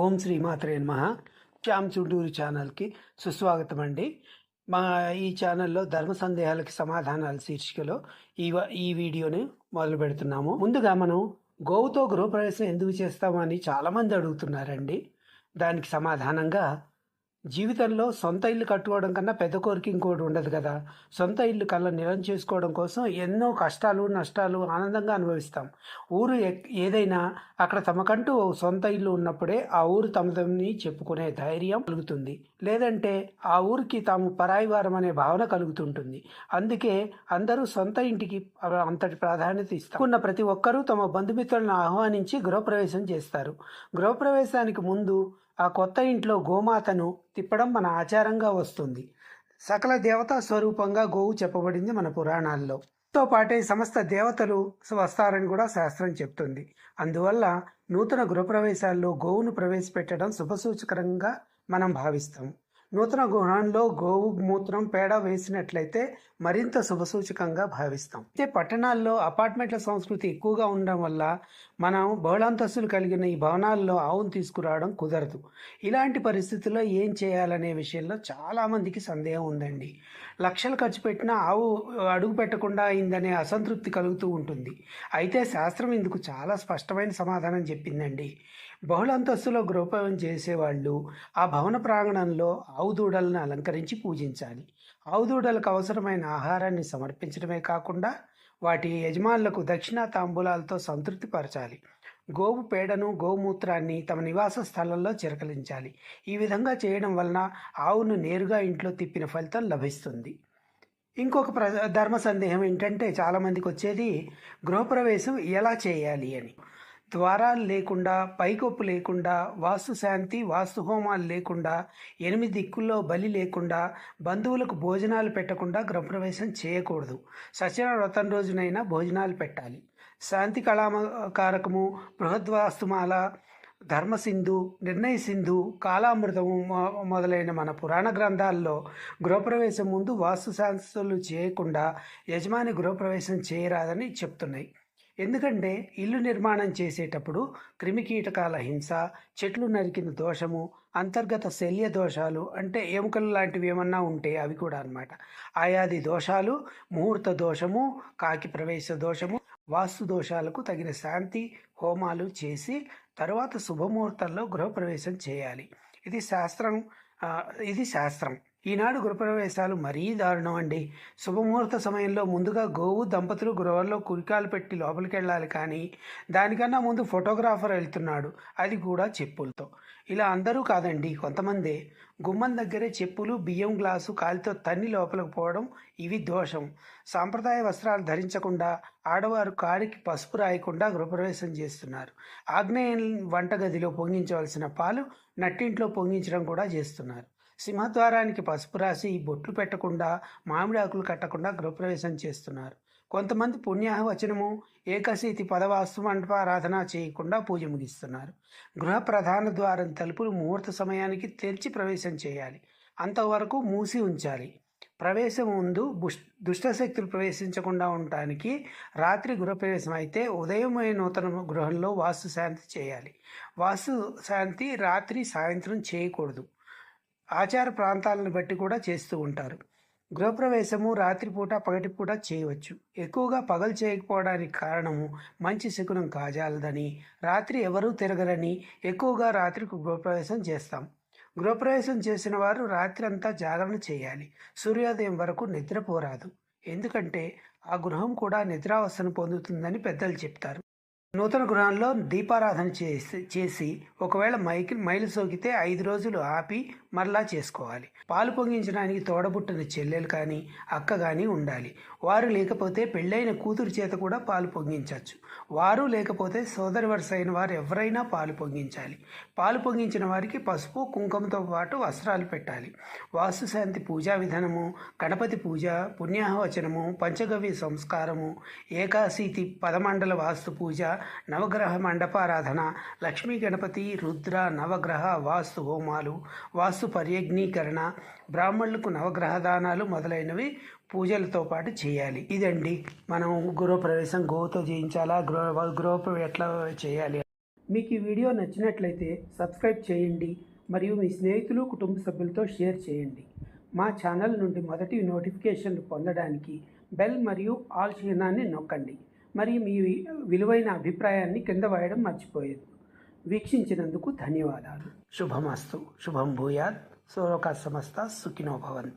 ఓం శ్రీ మాత్రే నమః. శ్యామ్ చుండూరు ఛానల్కి సుస్వాగతం అండి మా ఈ ఛానల్లో ధర్మ సందేహాలకి సమాధానాల శీర్షికలో ఈ వ- ఈ వీడియోని మొదలు పెడుతున్నాము. ముందుగా మనం గోవుతో గృహప్రవేశం ఎందుకు చేస్తామని చాలామంది అడుగుతున్నారండి. దానికి సమాధానంగా జీవితంలో సొంత ఇల్లు కట్టుకోవడం కన్నా పెద్ద కోరిక ఇంకోటి ఉండదు కదా. సొంత ఇల్లు కళ్ళ నిలం చేసుకోవడం కోసం ఎన్నో కష్టాలు నష్టాలు ఆనందంగా అనుభవిస్తాం. ఊరు ఏదైనా అక్కడ తమకంటూ ఓ సొంత ఇల్లు ఉన్నప్పుడే ఆ ఊరు తమదని చెప్పుకునే ధైర్యం కలుగుతుంది. లేదంటే ఆ ఊరికి తాము పరాయి వారం అనే భావన కలుగుతుంటుంది. అందుకే అందరూ సొంత ఇంటికి అంతటి ప్రాధాన్యత ఇస్తారు ఉన్న ప్రతి ఒక్కరూ తమ బంధుమిత్రులను ఆహ్వానించి గృహప్రవేశం చేస్తారు. గృహప్రవేశానికి ముందు ఆ కొత్త ఇంట్లో గోమాతను తిప్పడం మన ఆచారంగా వస్తుంది. సకల దేవతా స్వరూపంగా గోవు చెప్పబడింది మన పురాణాల్లో. తో పాటే సమస్త దేవతలు వస్తారని కూడా శాస్త్రం చెప్తుంది. అందువల్ల నూతన గృహప్రవేశాల్లో గోవును ప్రవేశపెట్టడం శుభసూచకరంగా మనం భావిస్తాం. నూతన గృహంలో గోవు మూత్రం పేడ వేసినట్లయితే మరింత శుభసూచకంగా భావిస్తాం. అయితే పట్టణాల్లో అపార్ట్మెంట్ల సంస్కృతి ఎక్కువగా ఉండడం వల్ల మనం బహుళాంతస్తులు కలిగిన ఈ భవనాల్లో ఆవును తీసుకురావడం కుదరదు. ఇలాంటి పరిస్థితుల్లో ఏం చేయాలనే విషయంలో చాలామందికి సందేహం ఉందండి. లక్షలు ఖర్చు పెట్టినా ఆవు అడుగు పెట్టకుండా అయిందనే అసంతృప్తి కలుగుతూ ఉంటుంది. అయితే శాస్త్రం ఇందుకు చాలా స్పష్టమైన సమాధానం చెప్పిందండి. బహుళ అంతస్తులో గృహప్రవేశం చేసేవాళ్ళు ఆ భవన ప్రాంగణంలో ఆవు దూడలను అలంకరించి పూజించాలి. ఆవు దూడలకు అవసరమైన ఆహారాన్ని సమర్పించడమే కాకుండా వాటి యజమానులకు దక్షిణ తాంబూలాలతో సంతృప్తి పరచాలి గోవు పేడను గోమూత్రాన్ని తమ నివాస స్థలంలో చిరకలించాలి. ఈ విధంగా చేయడం వలన ఆవును నేరుగా ఇంట్లో తిప్పిన ఫలితం లభిస్తుంది. ఇంకొక ప్ర ధర్మ సందేహం ఏంటంటే చాలామందికి వచ్చేది గృహప్రవేశం ఎలా చేయాలి అని. ద్వారాలు లేకుండా పైకప్పు లేకుండా వాస్తు శాంతి వాస్తు హోమాలు లేకుండా ఎనిమిది దిక్కుల్లో బలి లేకుండా బంధువులకు భోజనాలు పెట్టకుండా గృహప్రవేశం చేయకూడదు. సత్యనారాయణ వ్రతం రోజునైనా భోజనాలు పెట్టాలి. శాంతి కళాకారకము బృహద్వాస్తుమాల ధర్మసింధు నిర్ణయ సింధు కాలామృతము మొ- మొదలైన మన పురాణ గ్రంథాల్లో గృహప్రవేశం ముందు వాస్తు శాస్త్రాలు చేయకుండా యజమాని గృహప్రవేశం చేయరాదని చెప్తున్నాయి. ఎందుకంటే ఇల్లు నిర్మాణం చేసేటప్పుడు క్రిమికీటకాల హింస చెట్లు నరికిన దోషము అంతర్గత శల్య దోషాలు అంటే ఎముకలు లాంటివి ఏమన్నా ఉంటే అవి కూడా అన్నమాట. ఆయాది దోషాలు ముహూర్త దోషము కాకి ప్రవేశ దోషము వాస్తు దోషాలకు తగిన శాంతి హోమాలు చేసి తరువాత శుభముహూర్తంలో గృహప్రవేశం చేయాలి. ఇది శాస్త్రం ఇది శాస్త్రం. ఈనాడు గృహప్రవేశాలు మరీ దారుణం అండి. శుభముహూర్త సమయంలో ముందుగా గోవు దంపతులు గృహంలో కురికాలు పెట్టి లోపలికి వెళ్ళాలి కానీ దానికన్నా ముందు ఫోటోగ్రాఫర్ వెళ్తున్నాడు. అది కూడా చెప్పులతో. ఇలా అందరూ కాదండి కొంతమంది. గుమ్మం దగ్గరే చెప్పులు బియ్యం గ్లాసు కాలితో తన్ని లోపలికి పోవడం ఇవి దోషం. సాంప్రదాయ వస్త్రాలు ధరించకుండా ఆడవారు కారికి పసుపు రాయకుండా గృహప్రవేశం చేస్తున్నారు. ఆగ్నేయ వంటగదిలో పొంగించవలసిన పాలు నట్టింట్లో పొంగించడం కూడా చేస్తున్నారు. సింహద్వారానికి పసుపు రాసి బొట్లు పెట్టకుండా మామిడి ఆకులు కట్టకుండా గృహప్రవేశం చేస్తున్నారు. కొంతమంది పుణ్యాహవచనము ఏకశీతి పదవాస్తు మండపారాధన చేయకుండా పూజ ముగిస్తున్నారు. గృహ ప్రధాన ద్వారం తలుపులు ముహూర్త సమయానికి తెరిచి ప్రవేశం చేయాలి. అంతవరకు మూసి ఉంచాలి. ప్రవేశం ముందు బుష్ దుష్టశక్తులు ప్రవేశించకుండా ఉండటానికి రాత్రి గృహప్రవేశం అయితే ఉదయమే నూతన గృహంలో వాస్తు శాంతి చేయాలి. వాస్తు శాంతి రాత్రి సాయంత్రం చేయకూడదు. ఆచార ప్రాంతాలను బట్టి కూడా చేస్తూ ఉంటారు. గృహప్రవేశము రాత్రిపూట పగటిపూట చేయవచ్చు. ఎక్కువగా పగలు చేయకపోవడానికి కారణము మంచి శకునం కాజాలదని రాత్రి ఎవరూ తిరగరని ఎక్కువగా రాత్రికి గృహప్రవేశం చేస్తాం. గృహప్రవేశం చేసిన వారు రాత్రి అంతా జాగరణ చేయాలి. సూర్యోదయం వరకు నిద్రపోరాదు ఎందుకంటే ఆ గృహం కూడా నిద్రావస్థను పొందుతుందని పెద్దలు చెప్తారు. నూతన గృహంలో దీపారాధన చేసి చేసి ఒకవేళ మైకి మైలు సోకితే ఐదు రోజులు ఆపి మరలా చేసుకోవాలి. పాలు పొంగించడానికి తోడబుట్టిన చెల్లెలు కానీ అక్క కానీ ఉండాలి. వారు లేకపోతే పెళ్ళైన కూతురు చేత కూడా పాలు పొంగించవచ్చు. వారు లేకపోతే సోదరి వరుస అయిన వారు ఎవరైనా పాలు పొంగించాలి. పాలు పొంగించిన వారికి పసుపు కుంకుమతో పాటు వస్త్రాలు పెట్టాలి. వాస్తుశాంతి పూజా విధానము గణపతి పూజ పుణ్యాహవచనము పంచగవ్య సంస్కారము ఏకాశీతి పదమండల వాస్తు పూజ నవగ్రహ మండపారాధన లక్ష్మీ గణపతి రుద్ర నవగ్రహ వాస్తు హోమాలు వాస్తు పర్యజ్ఞీకరణ బ్రాహ్మణులకు నవగ్రహ దానాలు మొదలైనవి పూజలతో పాటు చేయాలి. ఇదండి మనం గృహప్రవేశం గోవుతో చేయించాలా గృహ గృహప్రవేశం ఎట్లా చేయాలి? మీకు ఈ వీడియో నచ్చినట్లయితే సబ్స్క్రైబ్ చేయండి మరియు మీ స్నేహితులు కుటుంబ సభ్యులతో షేర్ చేయండి. మా ఛానల్ నుండి మొదటి నోటిఫికేషన్లు పొందడానికి బెల్ మరియు ఆల్ చిహ్నాన్ని నొక్కండి. మరియు మీ విలువైన అభిప్రాయాన్ని కింద వాయడం మర్చిపోయేది. వీక్షించినందుకు ధన్యవాదాలు. శుభమస్తు. శుభం భూయాత్. సోలోకా సమస్త సుఖినో భవంతు.